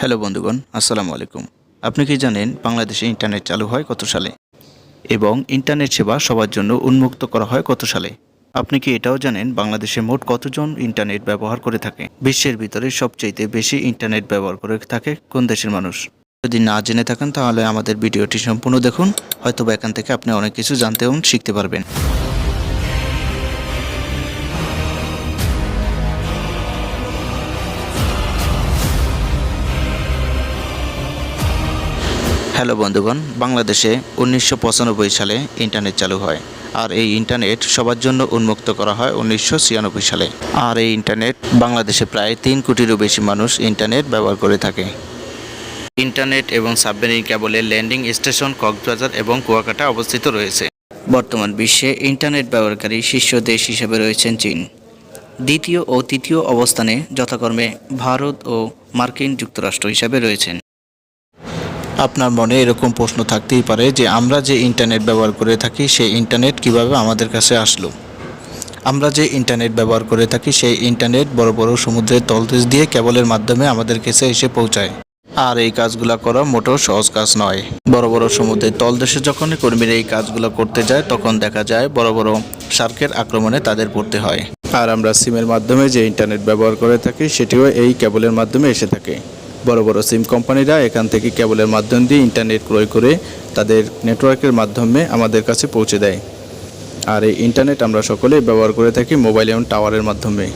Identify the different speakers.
Speaker 1: Hello বন্ধুগণ, আসসালামু আলাইকুম। আপনি কি জানেন বাংলাদেশে ইন্টারনেট চালু হয় কত সালে? এবং ইন্টারনেট সেবা সবার জন্য উন্মুক্ত করা হয় কত সালে? আপনি কি এটাও জানেন বাংলাদেশে মোট কতজন ইন্টারনেট ব্যবহার করে থাকে? বিশ্বের ভিতরে সবচেয়ে বেশি ইন্টারনেট ব্যবহার করে থাকে কোন দেশের মানুষ? যদি না জেনে থাকেন, তাহলে আমাদের ভিডিওটি সম্পূর্ণ দেখুন। হয়তো বা এখান থেকে আপনি অনেক কিছু জানতে এবং শিখতে পারবেন। হ্যালো বন্ধুগণ, বাংলাদেশে উনিশশো পঁচানব্বই সালে ইন্টারনেট চালু হয়, আর এই ইন্টারনেট সবার জন্য উন্মুক্ত করা হয় উনিশশো ছিয়ানব্বই সালে। আর এই ইন্টারনেট বাংলাদেশে প্রায় তিন কোটিরও বেশি মানুষ ইন্টারনেট ব্যবহার করে থাকে। ইন্টারনেট এবং সাবমেরিন কেবলের ল্যান্ডিং স্টেশন কক্সবাজার এবং কুয়াকাটা অবস্থিত রয়েছে। বর্তমান বিশ্বে ইন্টারনেট ব্যবহারকারী শীর্ষ দেশ হিসেবে রয়েছেন চীন। দ্বিতীয় ও তৃতীয় অবস্থানে যথাক্রমে ভারত ও মার্কিন যুক্তরাষ্ট্র হিসাবে রয়েছেন। আপনার মনে এরকম প্রশ্ন থাকতেই পারে যে আমরা যে ইন্টারনেট ব্যবহার করে থাকি, সেই ইন্টারনেট কীভাবে আমাদের কাছে আসলো? আমরা যে ইন্টারনেট ব্যবহার করে থাকি, সেই ইন্টারনেট বড় বড় সমুদ্রের তলদেশ দিয়ে কেবলের মাধ্যমে আমাদের কাছে এসে পৌঁছায়। আর এই কাজগুলো করা মোটেও সহজ কাজ নয়। বড় বড় সমুদ্রের তলদেশে যখন কর্মীরা এই কাজগুলো করতে যায়, তখন দেখা যায় বড় বড় শার্কের আক্রমণে তাদের পড়তে হয়। আর আমরা সিমের মাধ্যমে যে ইন্টারনেট ব্যবহার করে থাকি, সেটিও এই কেবলের মাধ্যমে এসে থাকে। বড় বড় সিম কোম্পানিরা এখান থেকে কেবলের মাধ্যম দিয়ে ইন্টারনেট ক্রয় করে তাদের নেটওয়ার্কের মাধ্যমে আমাদের কাছে পৌঁছে দেয়। আর এই ইন্টারনেট আমরা সকলেই ব্যবহার করে থাকি মোবাইল এবং টাওয়ারের মাধ্যমে।